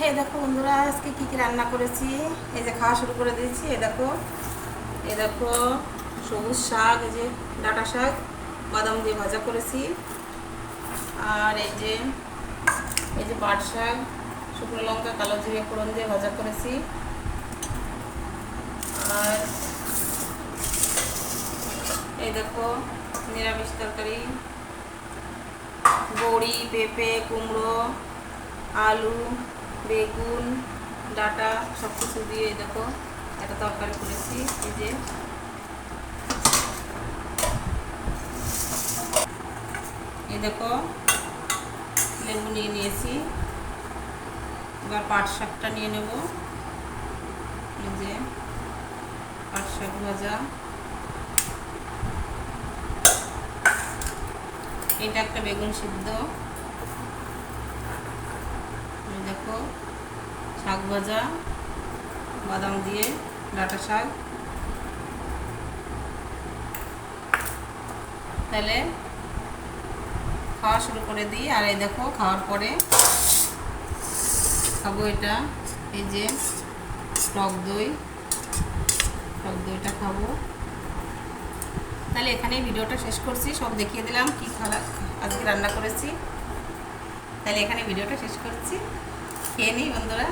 হে দেখো বন্ধুরা, আজকে কী কী রান্না করেছি? এই যে খাওয়া শুরু করে দিয়েছি এই দেখো। এই দেখো, সবুজ শাক, এই যে ডাটা শাক, বাদাম দিয়ে ভাজা করেছি। আর এই যে এই যে পাট শাক, শুকনো লঙ্কা, কালো জিরে ফোড়ন দিয়ে ভাজা করেছি। আর এই দেখো, নিরামিষ তরকারি। বড়ি, পেঁপে, কুমড়ো, আলু বেগুন, ডাটা সব কিছু দিয়ে দেখো একটা তরকারি করেছি, এই যে। এই দেখো, লেবু নিয়ে নিয়েছি। এবার পাট শাকটা নিয়ে নেব। এই যে, পাট শাক ভাজা। এটা একটা বেগুন সিদ্ধ এই দেখো শাক ভাজা, বাদাম দিয়ে ডাটা শাক। তাহলে খাওয়া শুরু করে দিই। আর এই দেখো, খাওয়ার পরে খাব এটা, এই যে টক দই। টক দইটা খাব। তাহলে এখানেই ভিডিওটা শেষ করছি। সব দেখিয়ে দিলাম কি খাওয়া, আজকে রান্না করেছি। তাহলে এখানে ভিডিওটা শেষ করছি। খেয়ে নিই বন্ধুরা